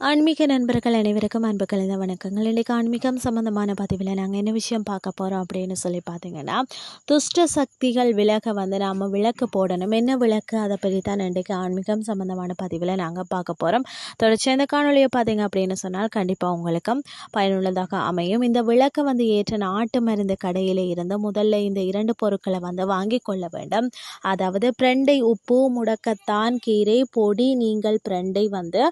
ஆன்மீக நண்பர்கள் அனைவருக்கும் அன்பு கலந்த வணக்கங்கள். இன்றைக்கு ஆன்மீகம் சம்மந்தமான பதிவில் நாங்கள் என்ன விஷயம் பார்க்க போகிறோம் அப்படின்னு சொல்லி பார்த்தீங்கன்னா துஷ்ட சக்திகள் விளக்க வந்து நாம் விளக்கு போடணும். என்ன விளக்கு? அதை பற்றி தான் இன்றைக்கு ஆன்மீகம் சம்மந்தமான பதிவில் நாங்கள் பார்க்க போகிறோம் தொடர்ச்சி இந்த காணொலியை பார்த்தீங்க அப்படின்னு சொன்னால் கண்டிப்பாக உங்களுக்கும் பயனுள்ளதாக அமையும். இந்த விளக்கை வந்து ஏற்ற நாட்டு மருந்து கடையில் இருந்து முதல்ல இந்த இரண்டு பொருட்களை வந்து வாங்கி கொள்ள வேண்டும். அதாவது பிரண்டை உப்பு முடக்கத்தான் கீரை பொடி நீங்கள் பிரண்டை வந்து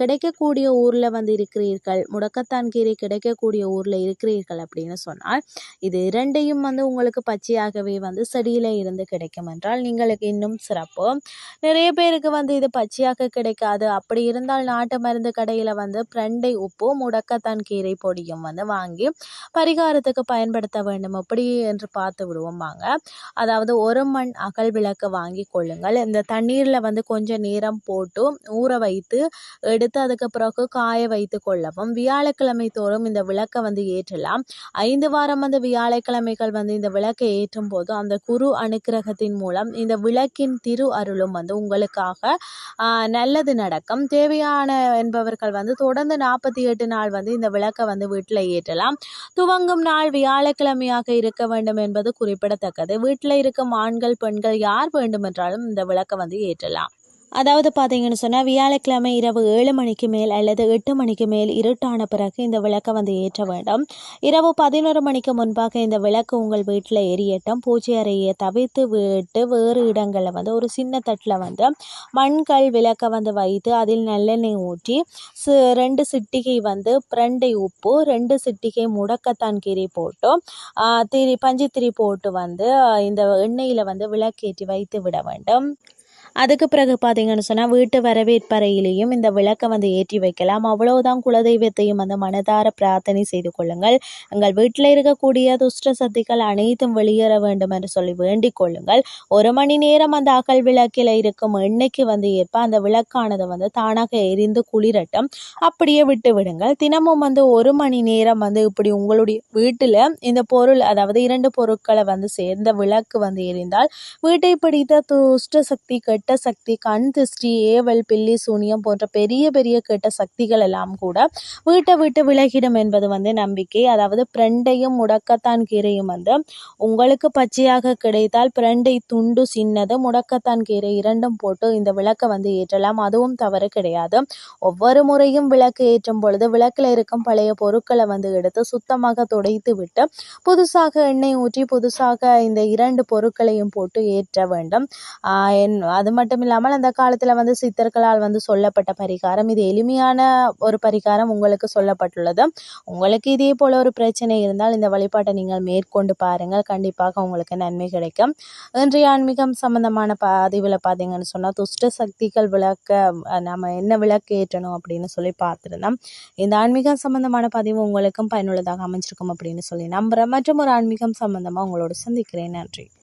கிடைக்க கிடைக்கக்கூடிய ஊரில் வந்து இருக்கிறீர்கள் முடக்கத்தான் கீரை கிடைக்கக்கூடிய ஊரில் இருக்கிறீர்கள் அப்படின்னு சொன்னால் இது இரண்டையும் வந்து உங்களுக்கு பச்சையாகவே வந்து செடியில் இருந்து கிடைக்கும் என்றால் நீங்களுக்கு இன்னும் சிறப்பு. நிறைய பேருக்கு வந்து இது பச்சையாக கிடைக்காது. அப்படி இருந்தால் நாட்டு மருந்து கடையில் வந்து பிரண்டை உப்பு முடக்கத்தான் கீரை பொடியும் வந்து வாங்கி பரிகாரத்துக்கு பயன்படுத்த வேண்டும். எப்படி என்று பார்த்து விடுவோம் வாங்க. அதாவது ஒரு மண் அகல் விளக்கு வாங்கி கொள்ளுங்கள். இந்த தண்ணீரில் வந்து கொஞ்சம் நேரம் போட்டு ஊற வைத்து எடுத்து அதுக்கு பிறகு காய வைத்து கொள்ளவும் வியாழக்கிழமை தோறும் இந்த விளக்கை வந்து ஏற்றலாம். ஐந்து வாரம் வந்து வியாழக்கிழமைகள் வந்து இந்த விளக்கை ஏற்றும் போது அந்த குரு அனுக்கிரகத்தின் மூலம் இந்த விளக்கின் திரு அருளும் வந்து உங்களுக்காக நல்லது நடக்கும். தேவையான என்பவர்கள் வந்து தொடர்ந்து நாற்பத்தி எட்டு நாள் வந்து இந்த விளக்கை வந்து வீட்டில் ஏற்றலாம். துவங்கும் நாள் வியாழக்கிழமையாக இருக்க வேண்டும் என்பது குறிப்பிடத்தக்கது. வீட்டில் இருக்கும் ஆண்கள் பெண்கள் யார் வேண்டுமென்றாலும் இந்த விளக்கை வந்து ஏற்றலாம். அதாவது பார்த்தீங்கன்னு சொன்னால் வியாழக்கிழமை இரவு ஏழு மணிக்கு மேல் அல்லது எட்டு மணிக்கு மேல் இருட்டான பிறகு இந்த விளக்கை வந்து ஏற்ற வேண்டும். இரவு பதினோரு மணிக்கு முன்பாக இந்த விளக்கு உங்கள் வீட்டில் எரியட்டும். பூஜை அறையை தவிர்த்து விட்டு வேறு இடங்களில் வந்து ஒரு சின்ன தட்டில் வந்து மண்கல் விளக்கை வந்து வைத்து அதில் நல்லெண்ணெய் ஊற்றி சி ரெண்டு சிட்டிகை வந்து பிரண்டை உப்பு ரெண்டு சிட்டிகை முடக்கத்தான் கீரி போட்டு ஆ, திரி பஞ்சுத்திரி போட்டு வந்து இந்த எண்ணெயில் வந்து விளக்கேற்றி வைத்து விட வேண்டும். அதுக்கு பிறகு பார்த்தீங்கன்னு சொன்னால் வீட்டு வரவேற்பறையிலையும் இந்த விளக்கை வந்து ஏற்றி வைக்கலாம். அவ்வளவுதான் குலதெய்வத்தையும் வந்து மனதார பிரார்த்தனை செய்து கொள்ளுங்கள். எங்கள் வீட்டில் இருக்கக்கூடிய துஷ்ட சக்திகள் அனைத்தும் வெளியேற வேண்டும் என்று சொல்லி வேண்டிக் கொள்ளுங்கள். ஒரு மணி நேரம் அந்த அகல் விளக்கில் இருக்கும் எண்ணெய்க்கு வந்து ஏற்ப அந்த விளக்கானது வந்து தானாக எரிந்து குளிரட்டும். அப்படியே விட்டு விடுங்கள். தினமும் வந்து ஒரு மணி நேரம் வந்து இப்படி உங்களுடைய வீட்டில் இந்த பொருள் அதாவது இரண்டு பொருட்களை வந்து சேர்ந்த விளக்கு வந்து எரிந்தால் வீட்டை பிடித்த துஷ்ட சக்தி கெட்ட சக்தி கண் திருஷ்டி ஏவல் பில்லி சூனியம் போன்ற பெரிய பெரிய கெட்ட சக்திகள் எல்லாம் கூட வீட்டை விட்டு விலகிடும் என்பது வந்து நம்பிக்கை. அதாவது பிரண்டையும் முடக்கத்தான் கீரையும் வந்து உங்களுக்கு பச்சையாக கிடைத்தால் பிரண்டை துண்டு சின்னது முடக்கத்தான் கீரை இரண்டும் போட்டு இந்த விளக்கை வந்து ஏற்றலாம். அதுவும் தவறு கிடையாது. ஒவ்வொரு முறையும் விளக்கு ஏற்றும் பொழுது விளக்கில் இருக்கும் பழைய பொருட்களை வந்து எடுத்து சுத்தமாக துடைத்து விட்டு புதுசாக எண்ணெய் ஊற்றி புதுசாக இந்த இரண்டு பொருட்களையும் போட்டு ஏற்ற வேண்டும். என் அது மட்டும் இல்லாமல் அந்த காலத்தில் வந்து சித்தர்களால் வந்து சொல்லப்பட்ட பரிகாரம். இது எளிமையான ஒரு பரிகாரம் உங்களுக்கு சொல்லப்பட்டுள்ளது. உங்களுக்கு இதே போல ஒரு பிரச்சனை இருந்தால் இந்த வழிபாட்டை நீங்கள் மேற்கொண்டு பாருங்கள். கண்டிப்பாக உங்களுக்கு நன்மை கிடைக்கும். இன்றைய ஆன்மீகம் சம்பந்தமான பதிவில் பார்த்தீங்கன்னு சொன்னால் துஷ்ட சக்திகள் விளக்க நம்ம என்ன விளக்கு ஏற்றணும் அப்படின்னு சொல்லி பார்த்துருந்தோம். இந்த ஆன்மீகம் சம்பந்தமான பதிவு உங்களுக்கும் பயனுள்ளதாக அமைஞ்சிருக்கும் அப்படின்னு சொல்லி நம்புகிறேன் மற்றும் ஒரு ஆன்மீகம் சம்பந்தமாக உங்களோட சந்திக்கிறேன். நன்றி.